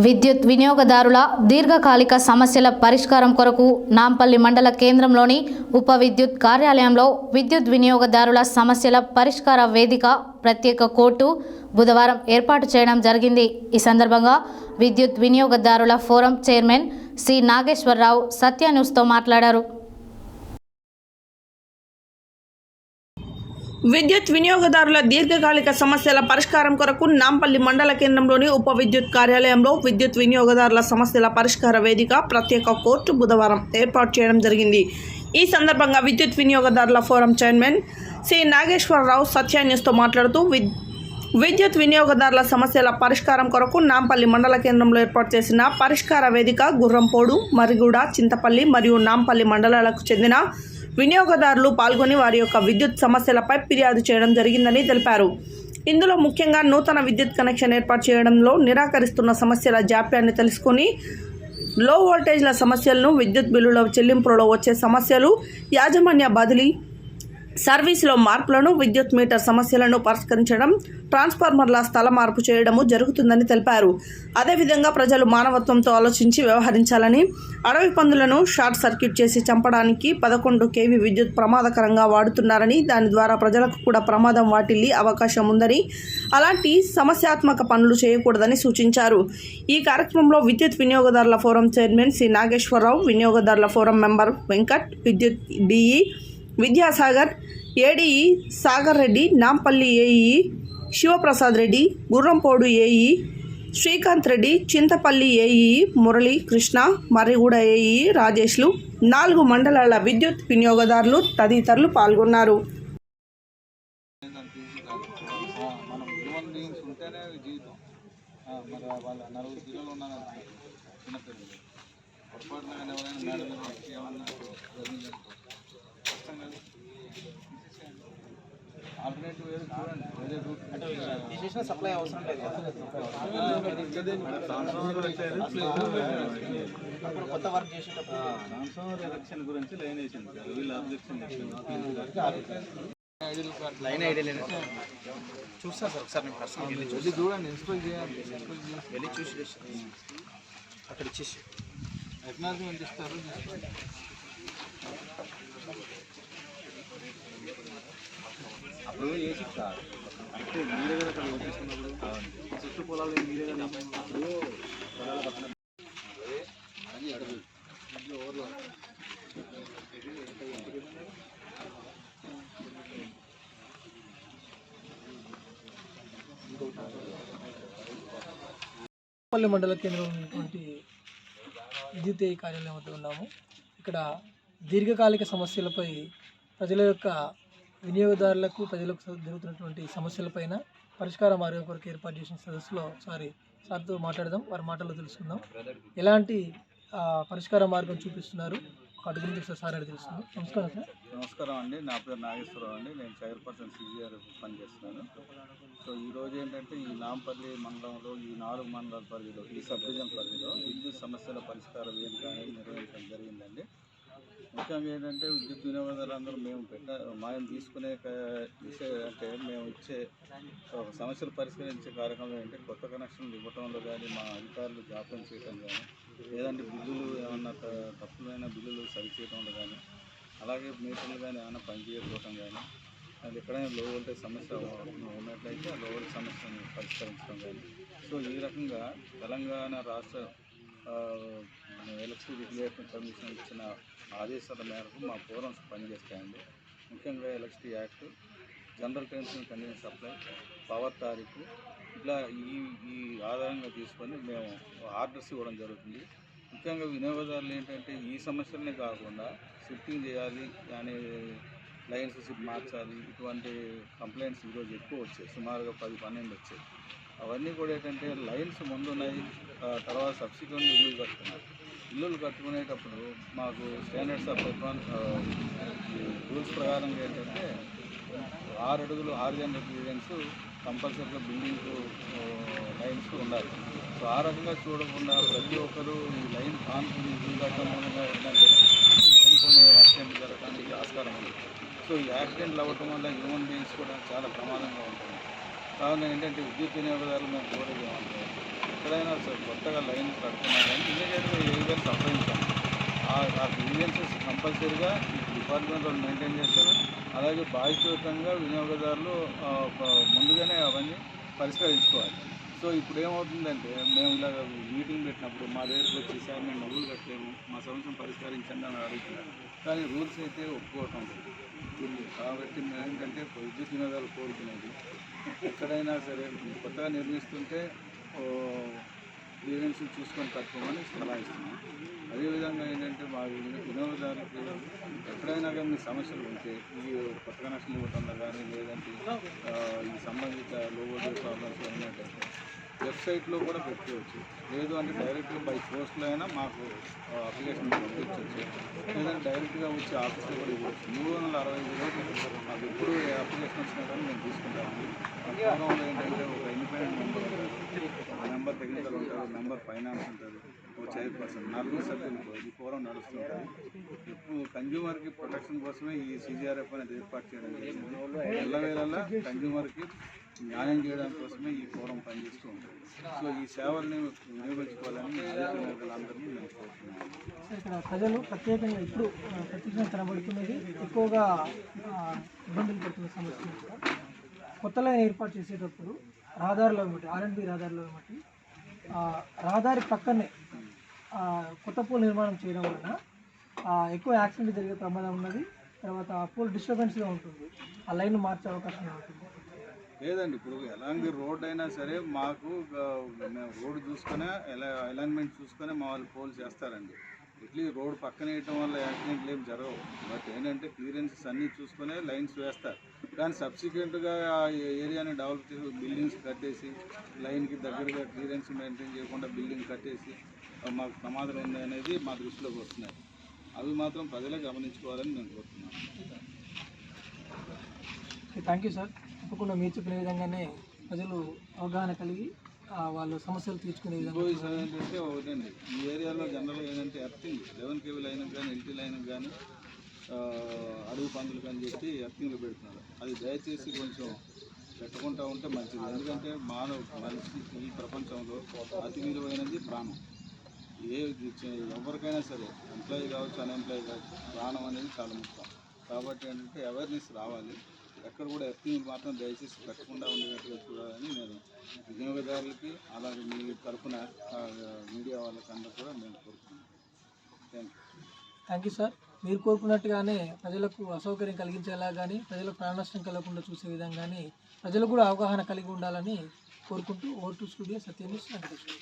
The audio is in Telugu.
విద్యుత్ వినియోగదారుల దీర్ఘకాలిక సమస్యల పరిష్కారం కొరకు నాంపల్లి మండల కేంద్రంలోని ఉప విద్యుత్ కార్యాలయంలో విద్యుత్ వినియోగదారుల సమస్యల పరిష్కార వేదిక ప్రత్యేక కోర్టు బుధవారం ఏర్పాటు చేయడం జరిగింది. ఈ సందర్భంగా విద్యుత్ వినియోగదారుల forum chairman C Nageswararao Satya న్యూస్తో మాట్లాడారు. విద్యుత్ వినియోగదారుల దీర్ఘకాలిక సమస్యల పరిష్కారం కొరకు నాంపల్లి మండల కేంద్రంలోని ఉప విద్యుత్ కార్యాలయంలో విద్యుత్ వినియోగదారుల సమస్యల పరిష్కార వేదిక ప్రత్యేక కోర్టు బుధవారం ఏర్పాటు చేయడం జరిగింది. ఈ సందర్భంగా విద్యుత్ వినియోగదారుల forum chairman C. Nageswararao Satya న్యూస్తో మాట్లాడుతూ విద్యుత్ వినియోగదారుల సమస్యల పరిష్కారం కొరకు నాంపల్లి మండల కేంద్రంలో ఏర్పాటు చేసిన పరిష్కార వేదిక గుర్రంపోడు మరిగూడ చింతపల్లి మరియు నాంపల్లి మండలాలకు చెందిన వినియోగదారులు పాల్గొని వారి యొక్క విద్యుత్ సమస్యలపై ఫిర్యాదు చేయడం జరిగిందని తెలిపారు. ఇందులో ముఖ్యంగా నూతన విద్యుత్ కనెక్షన్ ఏర్పాటు చేయడంలో నిరాకరిస్తున్న సమస్యల జాప్యాన్ని తెలుసుకొని లో వోల్టేజ్ల సమస్యలను విద్యుత్ బిల్లుల చెల్లింపులలో వచ్చే సమస్యలు యాజమాన్య బదిలీ సర్వీసులో మార్పులను విద్యుత్ మీటర్ సమస్యలను పరిష్కరించడం ట్రాన్స్ఫార్మర్ల స్థల మార్పు చేయడము జరుగుతుందని తెలిపారు. అదేవిధంగా ప్రజలు మానవత్వంతో ఆలోచించి వ్యవహరించాలని అడవి పందులను షార్ట్ సర్క్యూట్ చేసి చంపడానికి పదకొండు కేవీ విద్యుత్ ప్రమాదకరంగా వాడుతున్నారని దాని ద్వారా ప్రజలకు కూడా ప్రమాదం వాటిల్లి అవకాశం ఉందని అలాంటి సమస్యాత్మక పనులు చేయకూడదని సూచించారు. ఈ కార్యక్రమంలో విద్యుత్ వినియోగదారుల ఫోరం చైర్మన్ సి నాగేశ్వరరావు వినియోగదారుల ఫోరం మెంబర్ వెంకట్ విద్యుత్ DE Vidyasagar ADE Sagar Reddy Nampally AE Shivaprasad Reddy Gurrampode AE Srikanth Reddy Chintapalli AE Murali Krishna Marriguda AE రాజేష్లు నాలుగు మండలాల విద్యుత్ వినియోగదారులు తదితరులు పాల్గొన్నారు. పొరపాటున ఎవరైనా మేడం ఏమన్నా కదా ఆల్టర్నేటివ్ ఏదో చూడండి వేరే రూట్ తీసేసిన సప్లై అవసరం లేదు ఇప్పుడు కొత్త వర్క్ చేసేటప్పుడు ట్రాన్స్ఫార్మర్ ఎలక్షన్ గురించి లైన్ వేసింది కదా వీళ్ళు అబ్జెక్షన్ లైన్ ఐడియా లేదు చూస్తా సార్ ఒకసారి నేను పర్సనల్ వెళ్ళి చూసి చూడండి ఇన్స్పెక్ట్ చేయాలి ఇన్స్పెక్ట్ చేసి వెళ్ళి చూసి అక్కడ ఇచ్చేసి ఎక్నాలజ్మెంట్ ఇస్తారు అప్పుడు ఏసి సార్ అంటే మీరే కదా అక్కడ ఓటేసుకున్నప్పుడు చుట్టూ పొలాలు మీరే కదా అప్పుడు పొలాల పక్కన అది అడుగు. ఇది ఓవర్లో పల్లి మండల కేంద్రంలో ఉన్నటువంటి విద్యుత్ కార్యాలయం వద్ద ఉన్నాము. ఇక్కడ దీర్ఘకాలిక సమస్యలపై ప్రజల యొక్క వినియోగదారులకు ప్రజలకు జరుగుతున్నటువంటి సమస్యలపైన పరిష్కార మార్గం కొరకు ఏర్పాటు చేసిన సదస్సులో సారీ సార్తో మాట్లాడదాం. వారి మాటల్లో తెలుసుకుందాం. ఎలాంటి పరిష్కార మార్గం చూపిస్తున్నారు? వాటి గురించి ఒకసారి సార్ అని తెలుసుకుందాం. నమస్కారం సార్. నమస్కారం అండి. నా పేరు నాగేశ్వరరావు అండి. నేను చైర్పర్సన్ సిజిఆర్ పనిచేస్తున్నాను. సో ఈ రోజు ఏంటంటే ఈ నాంపల్లి మండలంలో ఈ నాలుగు మండలాల పరిధిలో ఈ సబ్ డివిజన్ పరిధిలో విద్యుత్ సమస్యల పరిష్కారం వేదిక అనేది నిర్వహించడం జరిగిందండి. ముఖ్యంగా ఏంటంటే విద్యుత్ వినియోగదారులందరూ మేము పెట్ట మాయం తీసుకునే అంటే మేము ఇచ్చే సమస్యలు పరిష్కరించే కార్యక్రమం ఏంటంటే కొత్త కనెక్షన్లు ఇవ్వటంలో కానీ మా అధికారులు జాప్యం చేయటం కానీ లేదంటే బిల్లులు ఏమన్నా తప్పులైన బిల్లులు సరిచేయడంలో కానీ అలాగే మీటర్లు కానీ ఏమైనా పనిచేయకపోవటం కానీ అది ఎక్కడైనా లో వోల్టేజ్ సమస్య ఉన్నట్లయితే ఆ లో వోల్టేజ్ సమస్యను పరిష్కరించడం కానీ సో ఈ రకంగా తెలంగాణ రాష్ట్ర ఎలక్ట్రిసిటీ రెగ్యులేషన్ కమిషన్ ఇచ్చిన ఆదేశాల మేరకు మా ఫోరమ్స్ పనిచేస్తాయండి. ముఖ్యంగా electricity act general terms condition supply power తారీఖు ఇట్లా ఈ ఈ ఆధారంగా తీసుకొని మేము ఆర్డర్స్ ఇవ్వడం జరుగుతుంది. ముఖ్యంగా వినియోగదారులు ఏంటంటే ఈ సమస్యలనే కాకుండా షిఫ్టింగ్ చేయాలి అనే లైన్స్ మార్చాలి. ఇటువంటి కంప్లైంట్స్ ఈరోజు ఎక్కువ వచ్చాయి. సుమారుగా పది పన్నెండు వచ్చాయి. అవన్నీ కూడా ఏంటంటే లైన్స్ ముందు ఉన్నాయి తర్వాత సబ్సిక్వెంట్ ఇల్లులు కట్టుకున్నారు. ఇల్లులు కట్టుకునేటప్పుడు మాకు స్టాండర్డ్స్ ఆఫ్ అడ్వాన్స్ రూల్స్ ప్రకారం ఏంటంటే ఆరు అడుగులు ఆరు జనరల్ క్లియరెన్స్ కంపల్సరీగా బిల్డింగ్ లైన్స్ ఉండాలి. సో ఆ రకంగా చూడకుండా ప్రతి ఒక్కరు ఈ లైన్ కాన్పుని ఇల్లు కట్టడం మూలంగా ఏంటంటే లేనిపోయిన యాక్సిడెంట్ జరగడానికి ఆస్కారం ఉంది. సో ఈ యాక్సిడెంట్లు అవ్వటం వల్ల హ్యూమన్ బీయింగ్స్ కూడా చాలా ప్రమాదంగా ఉంటుంది కావున ఏంటంటే విద్యుత్ వినియోగదారులు మేము కోరేది ఏమంటే ఎక్కడైనా సరే కొత్తగా లైన్ కడుతున్నారు కానీ ఇమీడియట్గా ఏదైనా సంప్రదించాలి? ఆ గ్రీవెన్సెస్ కంపల్సరీగా డిపార్ట్మెంట్ వాళ్ళు మెయింటైన్ చేస్తారు. అలాగే బాధ్యతంగా వినియోగదారులు ముందుగానే అవన్నీ పరిష్కరించుకోవాలి. సో ఇప్పుడు ఏమవుతుందంటే మేము ఇలా మీటింగ్ పెట్టినప్పుడు మా దగ్గర వచ్చి సార్ మేము రూల్ కట్టలేము మా సమస్యను పరిష్కరించండి అని అడుగుతున్నారు. కానీ రూల్స్ అయితే ఒప్పుకోవటం లేదు. కాబట్టి మేము ఏంటంటే విద్యుత్ వినియోగాలు కోరుకునేది ఎక్కడైనా సరే కొత్తగా నిర్మిస్తుంటే క్లియరెన్స్ చూసుకొని కట్టుకోమని సలహా ఇస్తున్నాం. అదేవిధంగా ఏంటంటే మా వినియోగదారులకు ఎక్కడైనా కానీ మీ సమస్యలు ఉంటే ఈ కొత్త కనెక్షన్ ఇవ్వటంలో కానీ లేదంటే ఈ సంబంధిత లో ప్రాబ్లమ్స్ ఉన్నట్టయితే వెబ్సైట్లో కూడా పెట్టుకోవచ్చు. లేదు అంటే డైరెక్ట్గా బై పోస్ట్లో అయినా మాకు అప్లికేషన్ పంపించవచ్చు. లేదంటే డైరెక్ట్గా వచ్చి ఆఫీస్లో కూడా ఇవ్వచ్చు. మూడు వందల అరవై ఐదు రోజులు మాకు ఎప్పుడు అప్లికేషన్ వచ్చినా కానీ మేము తీసుకుంటాము ఆ ఏంటంటే ఒక ఇండిపెండెంట్ మెంబర్ ఉంటారు. ఒక మెంబర్ టెక్నికల్ ఉంటారు మెంబర్ ఫైనాన్స్ ఉంటారు ఒక చైర్ పర్సన్ నలుగురు సభ్యులు ఈ ఫోరం నడుస్తుంటారు. ఇప్పుడు కన్జ్యూమర్కి ప్రొటెక్షన్ కోసమే ఈ సీజీఆర్ఎఫ్ అనేది ఏర్పాటు చేయడం జరిగింది. ఎల్లవేళలా కన్జ్యూమర్కి న్యాయం చేయడం కోసమే ఈ ఫోరం పనిచేస్తూ ఉంటుంది. సో ఈ సేవల్ని వినియోగించుకోవాలని అందరినీ నేను కోరుతున్నాను. ఇక్కడ ప్రజలు ప్రత్యేకంగా ఇప్పుడు ఆ, ప్రత్యేకంగా కనబడుతున్నది ఎక్కువగా ఇబ్బందులు పడుతున్న సమస్య కొత్త లైన్ ఏర్పాటు చేసేటప్పుడు రహదారిలో బట్టి ఆర్ఎండ్బి రహదారిలో బట్టి రహదారి పక్కనే కొత్త పోల్ నిర్మాణం చేయడం వలన ఎక్కువ యాక్సిడెంట్ జరిగే ప్రమాదం ఉన్నది తర్వాత ఆ పూల్ డిస్టర్బెన్స్గా ఉంటుంది ఆ లైన్ మార్చే అవకాశం ఉంటుంది. లేదండి. ఇప్పుడు ఎలాంటి రోడ్ అయినా సరే మాకు మేము రోడ్ చూసుకునే ఎలా అలైన్మెంట్ చూసుకొని మా వాళ్ళు పోల్ చేస్తారండి. ఇట్లీ రోడ్ పక్కన వేయటం వల్ల యాక్సిడెంట్లు ఏం జరగవు. బట్ ఏంటంటే క్లియరెన్సెస్ అన్నీ చూసుకునే లైన్స్ వేస్తారు. కానీ సబ్సిక్వెంట్గా ఆ ఏరియాని డెవలప్ చేసి బిల్డింగ్స్ కట్టేసి లైన్కి దగ్గరగా క్లియరెన్స్ మెయింటైన్ చేయకుండా బిల్డింగ్ కట్టేసి మాకు ప్రమాదం ఉంది అనేది మా దృష్టిలోకి వస్తున్నాయి. అవి మాత్రం ప్రజలే గమనించుకోవాలని నేను కోరుతున్నాను. Thank you sir. తప్పకుండా మీరు చెప్పిన విధంగానే ప్రజలు అవగాహన కలిగి వాళ్ళ సమస్యలు తీర్చుకునే విధంగా ఏంటంటే ఒకటండి. ఈ ఏరియాలో జనరల్గా ఏంటంటే ఎర్తింగ్ లెవెన్ కేవీ లైన్ కానీ ఎల్టీ లైన్ కానీ అడుగు పందులు కానీ చెప్పి ఎర్తింగ్లు పెడుతున్నారు. అది దయచేసి కొంచెం పెట్టకుండా ఉంటే మంచిది. ఎందుకంటే మానవ మనిషి ఈ ప్రపంచంలో అతి విలువైనది ప్రాణం. ఏ ఎవరికైనా సరే ఎంప్లాయీ కావచ్చు అన్ఎంప్లాయీ కావచ్చు ప్రాణం అనేది చాలా ముఖ్యం. కాబట్టి ఏంటంటే అవేర్నెస్ రావాలి. ఎక్కడ కూడా ఎర్తింగ్ మాత్రం దయచేసి పెట్టకుండా ఉండేటట్టుగా చూడాలని నేను వినియోగదారులకి అలాగే మీ తరఫున మీడియా వాళ్ళకి అందరూ కూడా నేను కోరుకున్నాను thank you thank you sir మీరు కోరుకున్నట్టుగానే ప్రజలకు అసౌకర్యం కలిగించేలా కానీ ప్రజలకు ప్రాణ నష్టం కలగకుండా చూసే విధంగానే ప్రజలు కూడా అవగాహన కలిగి ఉండాలని కోరుకుంటూ ఓటు స్టూడియో సత్యమేష్ వెంకటేశ్వర